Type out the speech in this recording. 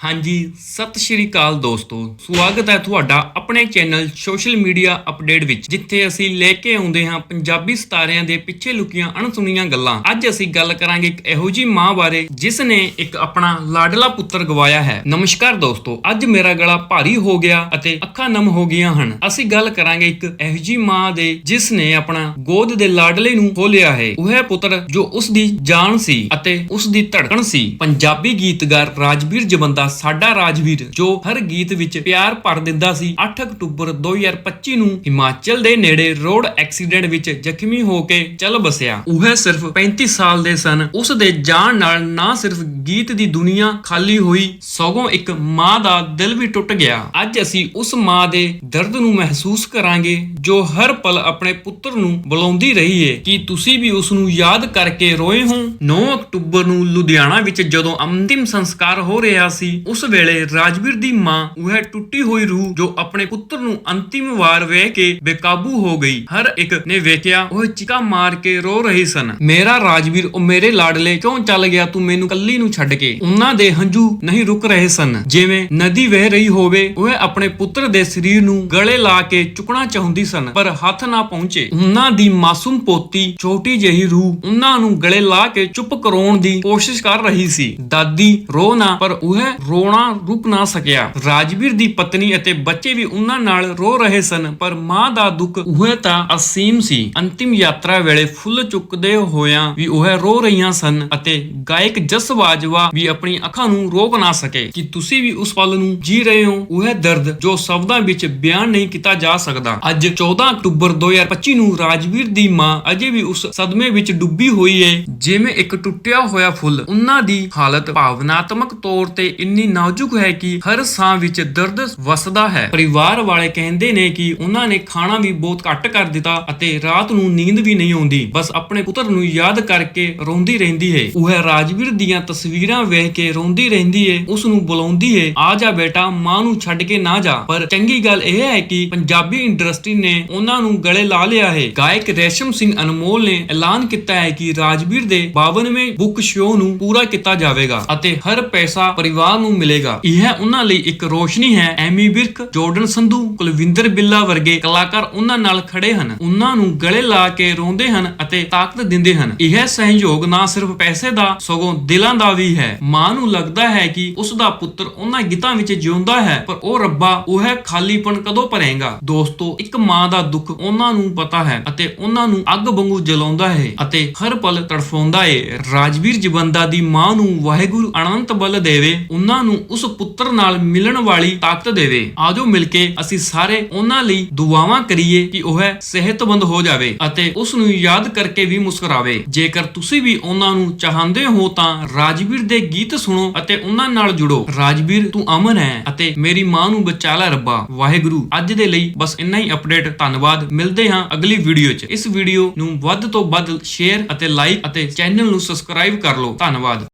ਹਾਂਜੀ, ਸਤਿ ਸ਼੍ਰੀ ਅਕਾਲ ਦੋਸਤੋ। ਸਵਾਗਤ ਹੈ ਤੁਹਾਡਾ ਆਪਣੇ ਚੈਨਲ ਸੋਸ਼ਲ ਮੀਡੀਆ ਅਪਡੇਟ ਵਿੱਚ, ਜਿੱਥੇ ਅਸੀਂ ਲੈ ਕੇ ਆਉਂਦੇ ਹਾਂ ਪੰਜਾਬੀ ਸਿਤਾਰਿਆਂ ਦੇ ਪਿੱਛੇ ਲੁਕੀਆਂ ਅਣਸੁਣੀਆਂ ਗੱਲਾਂ। ਅੱਜ ਅਸੀਂ ਗੱਲ ਕਰਾਂਗੇ ਇੱਕ ਇਹੋ ਜੀ ਮਾਂ ਬਾਰੇ, ਜਿਸ ਨੇ ਇੱਕ ਆਪਣਾ ਲਾਡਲਾ ਪੁੱਤਰ ਗਵਾਇਆ ਹੈ। ਨਮਸਕਾਰ ਦੋਸਤੋ, ਅੱਜ ਮੇਰਾ ਗਲਾ ਭਾਰੀ ਹੋ ਗਿਆ ਅਤੇ ਅੱਖਾਂ ਨਮ ਹੋ ਗਈਆਂ ਹਨ। ਅਸੀਂ ਗੱਲ ਕਰਾਂਗੇ ਇੱਕ ਇਹੋ ਜੀ ਮਾਂ ਦੇ, ਜਿਸ ਨੇ ਆਪਣਾ ਗੋਦ ਦੇ ਲਾਡਲੇ ਨੂੰ ਖੋਲਿਆ ਹੈ। ਉਹ ਹੈ ਪੁੱਤਰ ਜੋ ਉਸ ਦੀ ਜਾਨ ਸੀ ਅਤੇ ਉਸ ਦੀ ਧੜਕਣ ਸੀ। ਪੰਜਾਬੀ ਗੀਤਕਾਰ ਰਾਜਵੀਰ ਜਵੰਦਾ ਸਾਡਾ ਰਾਜਵੀਰ, ਜੋ ਹਰ ਗੀਤ ਵਿੱਚ ਪਿਆਰ ਭਰ ਦਿੰਦਾ ਸੀ 8 ਅਕਤੂਬਰ 2025 ਨੂੰ ਹਿਮਾਚਲ ਦੇ ਨੇੜੇ ਰੋਡ ਐਕਸੀਡੈਂਟ ਵਿੱਚ ਜ਼ਖਮੀ ਹੋ ਕੇ ਚੱਲ ਬਸਿਆ। ਉਹ ਸਿਰਫ 35 ਸਾਲ ਦੇ ਸਨ। ਉਸ ਦੇ ਜਾਣ ਨਾਲ ਨਾ ਸਿਰਫ ਗੀਤ ਦੀ ਦੁਨੀਆ ਖਾਲੀ ਹੋਈ, ਸਗੋਂ ਇੱਕ ਮਾਂ ਦਾ ਦਿਲ ਵੀ ਟੁੱਟ ਗਿਆ। ਅੱਜ ਅਸੀਂ ਉਸ ਮਾਂ ਦੇ ਦਰਦ ਨੂੰ ਮਹਿਸੂਸ ਕਰਾਂਗੇ, ਜੋ ਹਰ ਪਲ ਆਪਣੇ ਪੁੱਤਰ ਨੂੰ ਬੁਲਾਉਂਦੀ ਰਹੀ ਏ। ਕਿ ਤੁਸੀਂ ਵੀ ਉਸ ਨੂੰ ਯਾਦ ਕਰਕੇ ਰੋਏ ਹੋ? 9 ਅਕਤੂਬਰ ਨੂੰ ਲੁਧਿਆਣਾ ਵਿੱਚ ਜਦੋਂ ਅੰਤਿਮ ਸੰਸਕਾਰ ਹੋ ਰਿਹਾ ਸੀ ਉਸ ਵੇਲੇ ਰਾਜਵੀਰ ਦੀ ਮਾਂ ਉਹ ਟੁੱਟੀ ਹੋਈ ਰੂਹ ਜੋ ਆਪਣੇ ਪੁੱਤਰ ਨੂੰ ਅੰਤਿਮ ਵਾਰ ਵੇਖ ਕੇ ਬੇਕਾਬੂ ਹੋ ਗਈ। ਹਰ ਇੱਕ ਨੇ ਵੇਖਿਆ, ਉਹ ਚੀਕਾ ਮਾਰ ਕੇ ਰੋ ਰਹੀ ਸਨ। ਮੇਰਾ ਰਾਜਵੀਰ, ਉਹ ਮੇਰੇ ਲਾਡਲੇ ਕਿਉਂ ਚੱਲ ਗਿਆ? ਤੂੰ ਮੈਨੂੰ ਕੱਲੀ ਨੂੰ ਛੱਡ ਕੇ। ਉਹਨਾਂ ਦੇ ਹੰਝੂ ਨਹੀਂ ਰੁਕ ਰਹੇ ਸਨ। ਜਿਵੇਂ ਨਦੀ ਵਹਿ ਰਹੀ ਹੋਵੇ, ਉਹ ਆਪਣੇ ਪੁੱਤਰ ਦੇ ਸਰੀਰ ਨੂੰ ਗਲੇ ਲਾ ਕੇ ਚੁੱਕਣਾ ਚਾਹੁੰਦੀ ਸਨ, ਪਰ ਹੱਥ ਨਾ ਪਹੁੰਚੇ। ਉਹਨਾਂ ਦੀ ਮਾਸੂਮ ਪੋਤੀ, ਛੋਟੀ ਜਿਹੀ ਰੂਹ, ਉਹਨਾਂ ਨੂੰ ਗਲੇ ਲਾ ਕੇ ਚੁੱਪ ਕਰਾਉਣ ਦੀ ਕੋਸ਼ਿਸ਼ ਕਰ ਰਹੀ ਸੀ। ਦਾਦੀ, ਰੋ ਨਾ। ਪਰ ਉਹ ਰੋਣਾ ਰੁਕ ਨਾ ਸਕਿਆ। ਰਾਜਵੀਰ ਦੀ ਪਤਨੀ ਅਤੇ ਬੱਚੇ ਵੀ ਉਹਨਾਂ ਨਾਲ ਰੋ ਰਹੇ ਸਨ, ਪਰ ਮਾਂ ਦਾ ਦੁੱਖ ਉਹ ਤਾਂ ਅਸੀਮ ਸੀ। ਅੰਤਿਮ ਯਾਤਰਾ ਵੇਲੇ ਫੁੱਲ ਚੁੱਕਦੇ ਹੋਇਆਂ ਵੀ ਉਹ ਰੋ ਰਹੀਆਂ ਸਨ ਅਤੇ ਗਾਇਕ ਜਸ ਬਾਜਵਾ ਵੀ ਆਪਣੀ ਅੱਖਾਂ ਨੂੰ ਰੋਕ ਨਾ ਸਕੇ। ਕਿ ਤੁਸੀਂ ਵੀ ਉਸ ਪਲ ਨੂੰ ਜੀ ਰਹੇ ਹੋ? ਉਹ ਦਰਦ ਜੋ ਸ਼ਬਦਾਂ ਵਿੱਚ ਬਿਆਨ ਨਹੀਂ ਕੀਤਾ ਜਾ ਸਕਦਾ। ਅੱਜ 14 ਅਕਤੂਬਰ 2025 ਨੂੰ ਰਾਜਵੀਰ ਦੀ ਮਾਂ ਅਜੇ ਵੀ ਉਸ ਸਦਮੇ ਵਿੱਚ ਡੁੱਬੀ ਹੋਈ ਹੈ ਜਿਵੇਂ ਇੱਕ ਟੁੱਟਿਆ ਹੋਇਆ ਫੁੱਲ। ਉਹਨਾਂ ਦੀ ਹਾਲਤ ਭਾਵਨਾਤਮਕ ਤੌਰ ਤੇ ਇੰਨੀ ਨਾਜ਼ੁਕ ਹੈ ਕਿ ਹਰ ਸਾਹ ਵਿੱਚ ਦਰਦ ਵਸਦਾ ਹੈ। ਪਰਿਵਾਰ ਵਾਲੇ ਕਹਿੰਦੇ ਨੇ ਕਿ ਉਹਨਾਂ ਨੇ ਖਾਣਾ ਵੀ ਬਹੁਤ ਘੱਟ ਕਰ ਦਿੱਤਾ ਅਤੇ ਰਾਤ ਨੂੰ ਨੀਂਦ ਵੀ ਨਹੀਂ ਆਉਂਦੀ। ਬਸ ਆਪਣੇ ਪੁੱਤਰ ਨੂੰ ਯਾਦ ਕਰਕੇ ਰੋਂਦੀ ਰਹਿੰਦੀ ਹੈ। ਉਹ ਰਾਜਵੀਰ ਦੀਆਂ ਤਸਵੀਰਾਂ ਵੇਖ ਕੇ ਰੋਂਦੀ ਰਹਿੰਦੀ ਹੈ। ਉਸ ਨੂੰ ਬੁਲਾਉਂਦੀ ਹੈ, ਆ ਜਾ ਬੇਟਾ, ਮਾਂ ਨੂੰ ਛੱਡ ਕੇ ਨਾ ਜਾ। ਪਰ ਚੰਗੀ ਗੱਲ ਇਹ ਹੈ ਕਿ ਪੰਜਾਬੀ ਇੰਡਸਟਰੀ ਨੇ ਉਹਨਾਂ ਨੂੰ ਗਲੇ ਲਾ ਲਿਆ ਹੈ। ਗਾਇਕ ਰੇਸ਼ਮ ਸਿੰਘ ਅਨਮੋਲ ਨੇ ਐਲਾਨ ਕੀਤਾ ਹੈ ਕਿ ਰਾਜਵੀਰ ਦੇ 52ਵੇਂ ਬੁੱਕ ਸ਼ੋਅ ਨੂੰ ਪੂਰਾ ਕੀਤਾ ਜਾਵੇਗਾ ਅਤੇ ਹਰ ਪੈਸਾ ਪਰਿਵਾਰ ਨੂੰ ਮਿਲੇਗਾ। ਇਹ ਉਹਨਾਂ ਲਈ ਇੱਕ ਰੋਸ਼ਨੀ ਹੈ। ਐਮੀ ਵਿਰਕ, ਜੋਰਡਨ ਸੰਧੂ, ਕੁਲਵਿੰਦਰ ਬਿੱਲਾ ਵਰਗੇ ਕਲਾਕਾਰ ਉਹਨਾਂ ਨਾਲ ਖੜੇ ਹਨ। ਉਹਨਾਂ ਨੂੰ ਗਲੇ ਲਾ ਕੇ ਰੋਂਦੇ ਹਨ ਅਤੇ ਤਾਕਤ ਦਿੰਦੇ ਹਨ। ਇਹ ਸਹਿਯੋਗ ਨਾ ਸਿਰਫ ਪੈਸੇ ਦਾ, ਸਗੋਂ ਦਿਲਾਂ ਦਾ ਵੀ ਹੈ। ਮਾਂ ਨੂੰ ਲੱਗਦਾ ਹੈ ਕਿ ਉਸ ਦਾ ਪੁੱਤਰ ਉਹਨਾਂ ਗੀਤਾਂ ਵਿੱਚ ਜਿਉਂਦਾ ਹੈ, ਪਰ ਉਹ ਰੱਬਾ ਉਹ ਹੈ ਖਾਲੀਪਨ ਕਦੋਂ ਭਰੇਗਾ? ਦੋਸਤੋ, ਇੱਕ ਮਾਂ ਦਾ ਦੁੱਖ ਉਹਨਾਂ ਨੂੰ ਪਤਾ ਹੈ ਅਤੇ ਉਹਨਾਂ ਨੂੰ ਅੱਗ ਵਾਂਗੂ ਜਲਾਉਂਦਾ ਹੈ ਅਤੇ ਹਰ ਪਲ ਤੜਫਾਉਂਦਾ ਹੈ ਰਾਜਵੀਰ ਜਵੰਦਾ ਦੀ ਮਾਂ ਨੂੰ ਵਾਹਿਗੁਰੂ ਅਨੰਤ ਬਲ ਦੇਵੇ। ਉਹਨਾਂ ਨੂੰ ਉਸ ਪੁੱਤਰ ਨਾਲ ਮਿਲਣ ਵਾਲੀ ਤਾਕਤ ਦੇਵੇ। ਆਜੋ ਮਿਲ ਕੇ ਅਸੀਂ ਸਾਰੇ ਉਹਨਾਂ ਲਈ ਦੁਆਵਾਂ ਕਰੀਏ ਕਿ ਉਹ ਸਿਹਤਮੰਦ ਹੋ ਜਾਵੇ ਅਤੇ ਉਸ ਨੂੰ ਯਾਦ ਕਰਕੇ ਵੀ ਮੁਸਕਰਾਵੇ। ਜੇਕਰ ਤੁਸੀਂ ਵੀ ਉਹਨਾਂ ਨੂੰ ਚਾਹੁੰਦੇ ਹੋ ਤਾਂ ਰਾਜਵੀਰ ਦੇ ਗੀਤ ਸੁਣੋ ਅਤੇ ਉਹਨਾਂ ਨਾਲ ਜੁੜੋ। ਰਾਜਵੀਰ, ਤੂੰ ਅਮਨ ਹੈ ਅਤੇ ਮੇਰੀ ਮਾਂ ਨੂੰ ਬਚਾ ਲੈ ਰੱਬਾ। ਵਾਹਿਗੁਰੂ, ਅੱਜ ਦੇ ਲਈ ਬਸ ਇੰਨਾ ਹੀ ਅਪਡੇਟ। ਧੰਨਵਾਦ। ਮਿਲਦੇ ਹਾਂ ਅਗਲੀ ਵੀਡੀਓ 'ਚ। ਇਸ ਵੀਡੀਓ ਨੂੰ ਵੱਧ ਤੋਂ ਵੱਧ ਸ਼ੇਅਰ ਅਤੇ ਲਾਈਕ ਅਤੇ ਚੈਨਲ ਨੂੰ ਸਬਸਕ੍ਰਾਈਬ ਕਰ ਲਓ। ਧੰਨਵਾਦ।